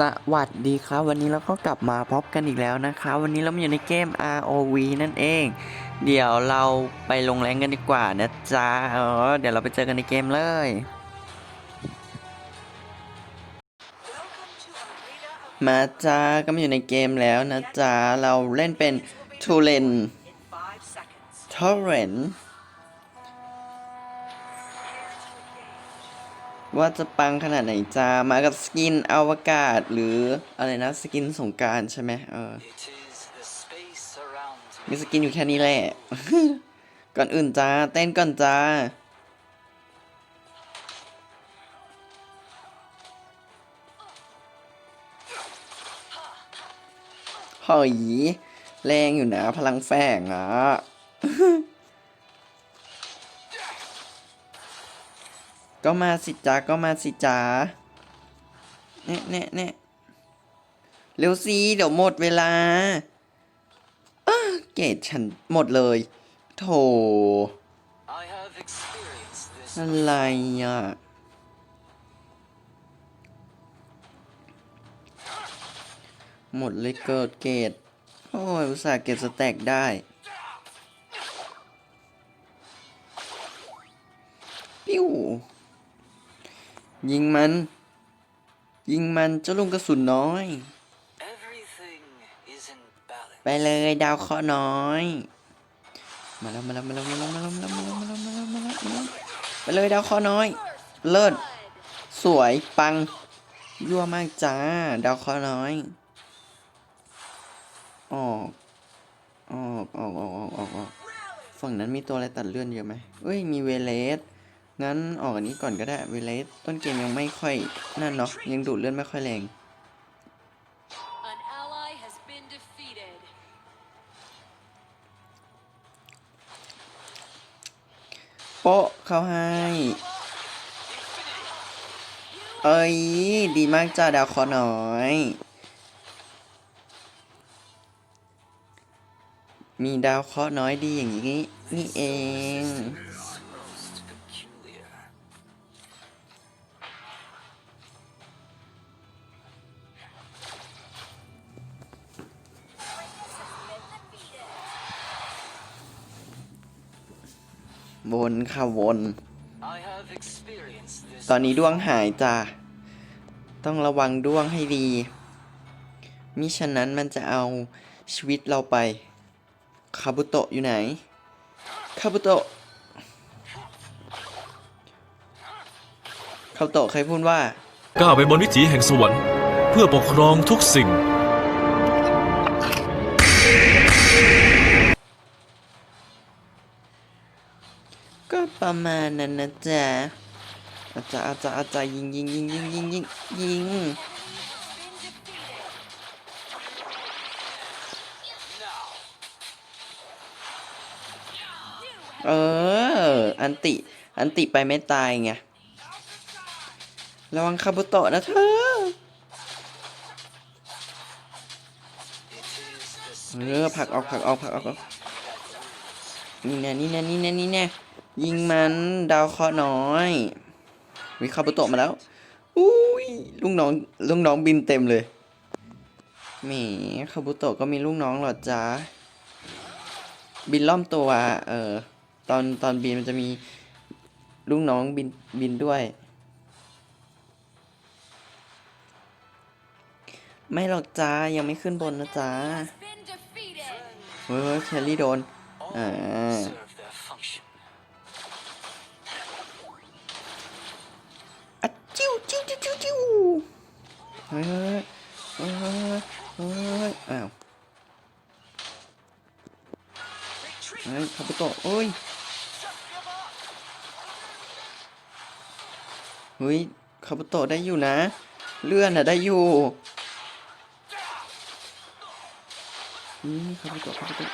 สวัสดีครับ วันนี้เราก็กลับมาพบกันอีกแล้วนะคะวันนี้เรามาอยู่ในเกม ROV นั่นเอง เดี๋ยวเราไปลงแรงกันดีกว่านะจ๊ะเออเดี๋ยวเราไปเจอกันในเกมเลย มาจ้าก็มาอยู่ในเกมแล้วนะจ๊ะเราเล่นเป็นทูเลนทอร์เรน ว่าจะปังขนาดไหนจ้ามากับสกินอวกาศหรืออะไรนะสกินสงการใช่ไหมเออมีสกินอยู่แค่นี้แหละ ก่อนอื่นจ้า เต้นก่อนจ้าหอยแรงอยู่นะ พลังแฝงอะ ก็มาสิจ้าก็มาสิจ้าเน่เน่เน่เร็วสิเดี๋ยวหมดเวลาเกรดฉันหมดเลย โถอะไรอะหมดเลยเกิดเกรดโอ้ยอุตส่าห์เก็บสแต็กได้ ยิงมัน ยิงมันเจ้าลุงกระสุนน้อย everything is in balance ไปเลยดาวเคราะห์น้อยมาแล้วมาแล้วมาแล้วมาแล้วมาแล้วมาแล้วมาแล้วมาแล้วมาแล้วมาแล้วมาแล้วไปเลยดาวเคราะห์น้อย เลิศสวยปังยั่วมากจ้า ดาวเคราะห์น้อยออกออกออกออกออกออกออกฝั่งนั้นมีตัวอะไรตัดเลื่อนเยอะไหมเอ้ยมีเวเลส งั้นออกอันนี้ก่อนก็ได้เวเลสต้นเกมยังไม่ค่อยนั่นเนาะยังดูดเลื่อนไม่ค่อยแรง An ally has been defeated. โปะเขาให้ เอ้ย ดีมากจ้าดาวเคอน้อย มีดาวเคราะห์น้อยดีอย่างนี้ นี่เอง วนค่ะวน I have experienced this ตอนนี้ด้วงหายจ้าต้องระวังด้วงให้ดี มิฉะนั้นมันจะเอาชีวิตเราไป คาบุโตะอยู่ไหน คาบุโตะ คาบุโตะเคยพูดว่า ก้าวไปบนวิถีแห่งสวรรค์ เพื่อปกครองทุกสิ่ง ประมาณนั้นนะจ๊ะอาจจะอาจจะอาจจะยิงยิงยิงยิงยิงยิงยิงเออ อันติ อันติไปไม่ตายไง ระวังคาบุโตะนะเธอเออผลักออกผลักออกผลักออกนี่แน่นี่แน่นี่แน่นี่แน่ ยิงมันดาวเคราะห์น้อย วิคาบุโตะมาแล้วอุ้ยลูกน้องลูกน้องบินเต็มเลยแหมคาบุโตะก็มีลูกน้องหรอจ๊ะบินล่อมตัวเออตอนตอนบินมันจะมีลูกน้องบินบินด้วย ไม่หรอกจ้ายังไม่ขึ้นบนนะจ๊ะ Has been defeated. เฮ้ยแคลรี่โดน all Ah. ฮ้ยเฮ้ยเฮ้ยเฮ้ยเอ้าวเฮ้ยคาบุโตะเอ้ยเฮ้ยคาบุโตะได้อยู่นะ เลื่อนอะได้อยู่นี่คาบุโตะคาบุโตะ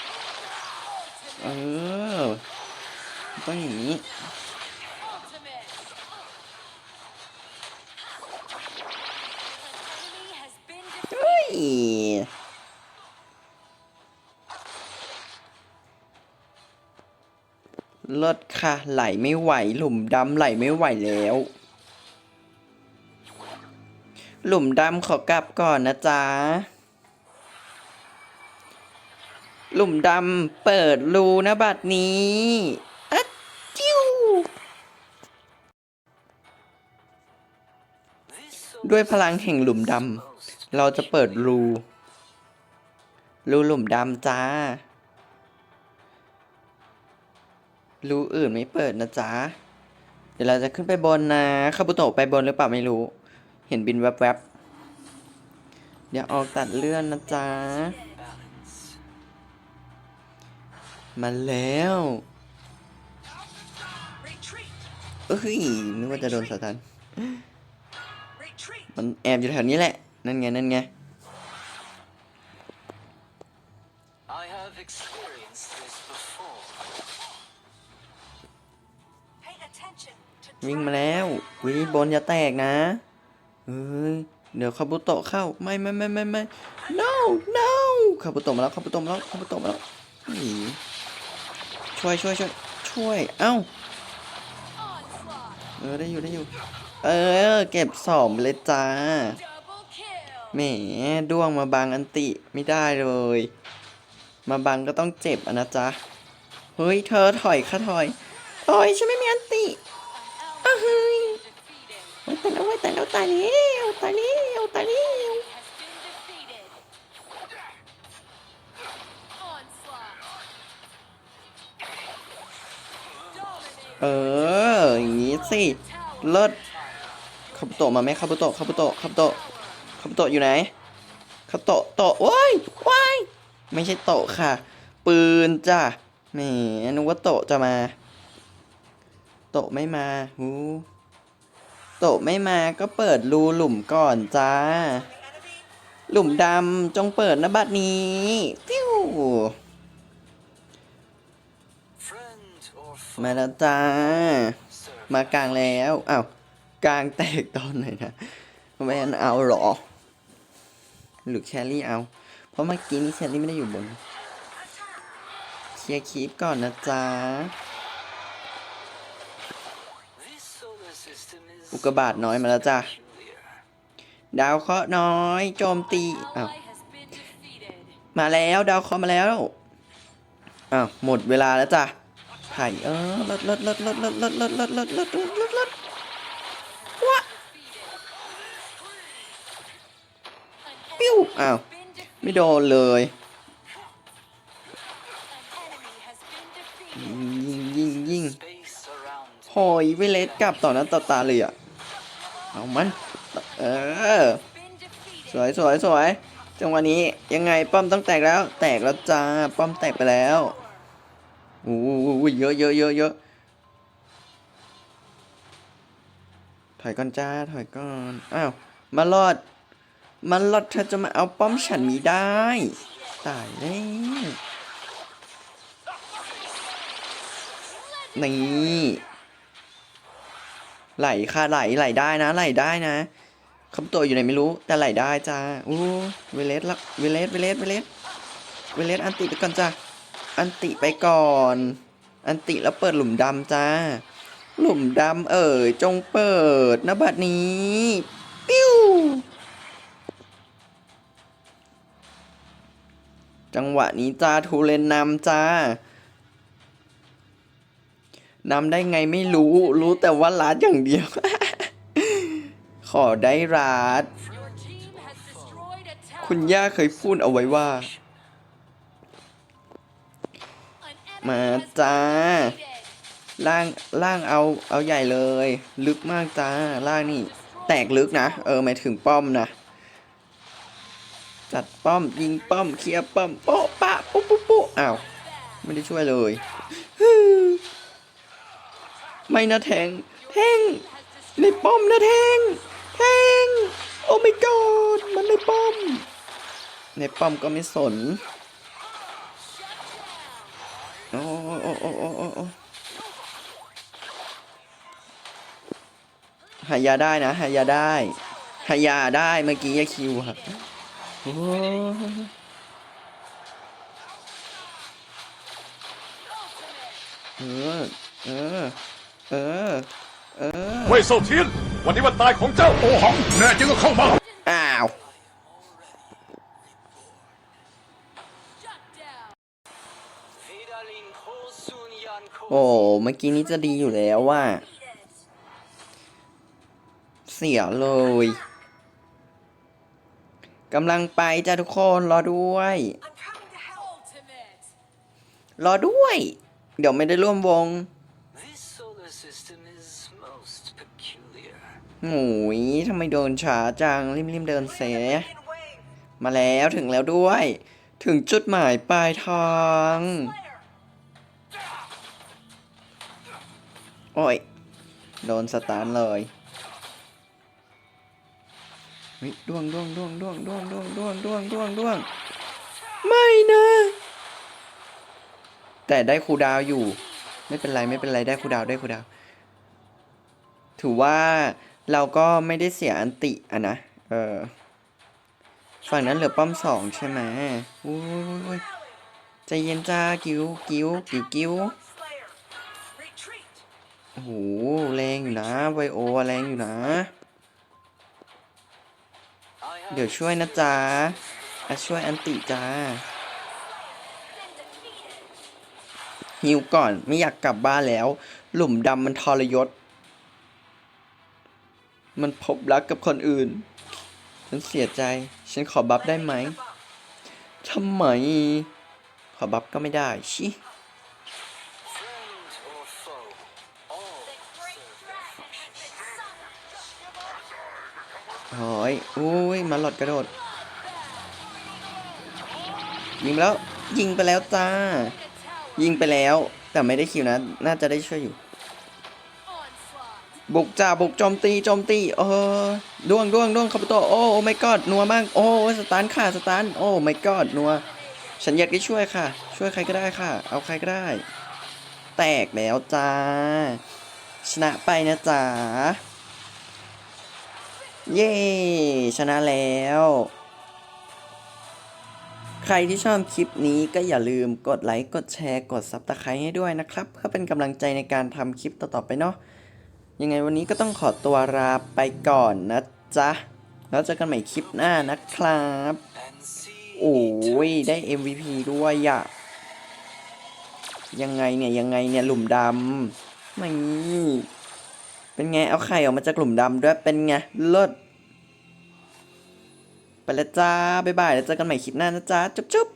เออต้องอย่างนี้ Ultimate. An enemy has been defeated. เฮ้ยเลิศค่ะ ไหลไม่ไหว หลุมดำไหลไม่ไหวแล้ว หลุมดำขอกลับก่อนนะจ๊ะ หลุมดำเปิดรูนะบัดนี้อะจิ้วด้วยพลังแห่งหลุมดำ เราจะเปิดรู รูหลุมดำจ้า รูอื่นไม่เปิดนะจ๊ะ เดี๋ยวเราจะขึ้นไปบนนะคาบุโตะไปบนหรือเปล่าไม่รู้ เห็นบินแวบๆ เดี๋ยวออกตัดเลื่อนนะจ๊ะ มาแล้วเอ้ยนึกว่าจะโดนสตันมันแอบอยู่แถวนี้แหละ นั่นไง นั่นไง I have experienced this before. วิ่งมาแล้ววิบนอย่าแตกนะเฮ้ยเดี๋ยวคาบุโตะเข้าไม่ไม่ไม่ไม่ไม่ no no คาบุโตะมาแล้วคาบุโตะมาแล้วคาบุโตะมาแล้วหนีช่วยช่วยช่วยช่วยเอ้า Onslaught. เออได้อยู่ได้อยู่ เออ เก็บสองไปเลยจ้า Double kill. แหมด้วงมาบังอันติไม่ได้เลย มาบังก็ต้องเจ็บอะนะจ๊ะ เฮ้ยเธอถอยค่ะถอย ถอยฉันไม่มีอันติ An ally Uh-huh. defeated. โอ๊ยตายแล้วเว้ยตายแล้วตายแล้วตายแล้วตายแล้วเออ อย่างงี้สิ เลิศคาบุโตะมาไหมคาบุโตะคาบุโตะคาบุโตะ คาโตะอยู่ไหนคาโตะโตะโอ้ยว้ายไม่ใช่โตะค่ะ ปืนจ้ะแหมนึกว่าโตะจะมา โตะไม่มาหูโตะไม่มาก็เปิดรูหลุมก่อนจ้า หลุมดำจงเปิดนะบัดนี้ติ้วมาแล้วจ้า มากลางแล้วอ้าวกลางแตกตอนไหนนะไม่อันเอาหรอ หรือแครี่เอา เพราะเมื่อกี้นี้แครี่ไม่ได้อยู่บน เคลียร์คีปก่อนนะจ๊ะ อุกบาตน้อยมาแล้วจ้ะ ดาวเคราะห์น้อย โจมตีอ้าวมาแล้วดาวเคราะห์มาแล้ว อ้าวหมดเวลาแล้วจ้ะไผ่เออลดลดลดลดลดลดลดลดลดลดลด อ้าว ไม่โดนเลยยิงยิงยิง Space around โหยเวเลสกลับต่อหน้าต่อตาเลยอะ เอามัน เออ สวยสวยสวยจังหวะนี้ยังไงป้อมต้องแตกแล้ว แตกแล้วจ้าป้อมแตกไปแล้วโอ้โหเยอะเยอะเยอะเยอะถอยก่อนจ้าถอยก่อน อ้าว มารอด มารอดเธอจะมาเอาป้อมฉันมีได้ ตายแล้วนี่ไหลค่ะไหลไหลได้นะ ไหลได้นะคำตัวอยู่ไหนไม่รู้ แต่ไหลได้จ้าอู้เวเลสละเวเลสเวเลสเวเลสเวเลสอันติไปก่อนจ้าอันติไปก่อน อันติแล้วเปิดหลุมดำจ้า หลุมดำเอ่ยจงเปิดนะบัดนี้ ปิ้ว จังหวะนี้จ้าทูเลนนำจ้านำได้ไงไม่รู้ รู้แต่ว่าลาดอย่างเดียว ขอได้รัดคุณย่าเคยพูดเอาไว้ว่า มาจ้า ล่างล่างเอาเอาใหญ่เลย ลึกมากจ้า ล่างนี่ แตกลึกนะ เออหมายถึงป้อมนะ จัดป้อมยิงป้อมเคลียร์ป้อมโป๊ะปะปุ๊บปุ๊บปุ๊บอ้าวไม่ได้ช่วยเลยฮึไม่นะแทงแทงในป้อมนะแทงแทงโอ้ไม่กอดมันในป้อม ในป้อมก็ไม่สนโอ้โอ้โอ้โอ้โอ้โอ้หายาได้นะหายาได้หายาได้เมื่อกี้ยาคิวครับ โอ้เออ เออว่ยโซเทียน วันนี้วันตายของเจ้าโอหังแน่จริงก็เข้ามา อ้าว โอ้ เมื่อกี้นี้จะดีอยู่แล้วว่า เสียเลย กำลังไปจ้าทุกคนรอด้วย Ultimate. รอด้วย เดี๋ยวไม่ได้ร่วมวง This solar system is most peculiar. หมูยทำไมเดินช้าจังริมๆเดินเสมาแล้วถึงแล้วด้วย ถึงจุดหมายปลายทางโอ้ย โดนสตาร์ทเลย เฮ้ยด้วงด้วงด้วงด้วงด้วงด้วงด้วงด้วงด้วงด้วงไม่นะ แต่ได้ครูดาวอยู่ ไม่เป็นไรไม่เป็นไรได้ครูดาวได้ครูดาว ถือว่าเราก็ไม่ได้เสียอันติอะนะเออฝั่งนั้นเหลือป้อมสองใช่ไหมโอ้ยใจเย็นจ้ากิ้วกิ้วกิ้วกิ้วโอ้โหแรงอยู่นะไวโอแรงอยู่นะ เดี๋ยวช่วยนะจ๊ะอะช่วยอันติจ้าฮิวก่อนไม่อยากกลับบ้านแล้ว หลุมดำมันทรยศ มันพบรักกับคนอื่น ฉันเสียใจ ฉันขอบัฟได้ไหมทำไม ขอบัฟก็ไม่ได้ ชิ โอ้ยอุ้ยมาหลอดกระโดด ยิงไปแล้ว ยิงไปแล้วจ้า ยิงไปแล้ว แต่ไม่ได้คิวนะ น่าจะได้ช่วยอยู่ บุกจ่าบุกโจมตีโจมตีเออด้วงด้วงด้วงคาบุโตโอ้โอ้ไม่กอดนัวมาก โอ้สตาร์นค่ะสตาร์นโอ้ไม่กอดนัว ฉันอยากได้ช่วยค่ะ ช่วยใครก็ได้ค่ะ เอาใครก็ได้ แตกแล้วจ้า ชนะไปนะจ๊ะ เย้ ชนะแล้ว ใครที่ชอบคลิปนี้ก็อย่าลืมกดไลค์ กดแชร์ กดซับสไครต์ให้ด้วยนะครับ เพื่อเป็นกำลังใจในการทำคลิปต่อ ๆ ไปเนาะ ยังไงวันนี้ก็ต้องขอตัวลาไปก่อนนะจ๊ะ แล้วเจอกันใหม่คลิปหน้านะครับ โอ้ย ได้ MVP ด้วยอะยังไงเนี่ย ยังไงเนี่ย หลุมดำไม่ เป็นไง เอาไข่ออกมาจากกลุ่มดำด้วย เป็นไงเลิศไปแล้วจ้า บ๊ายบาย แล้วเจอกันใหม่คลิปหน้านะจ๊ะจุ๊บจุ๊บ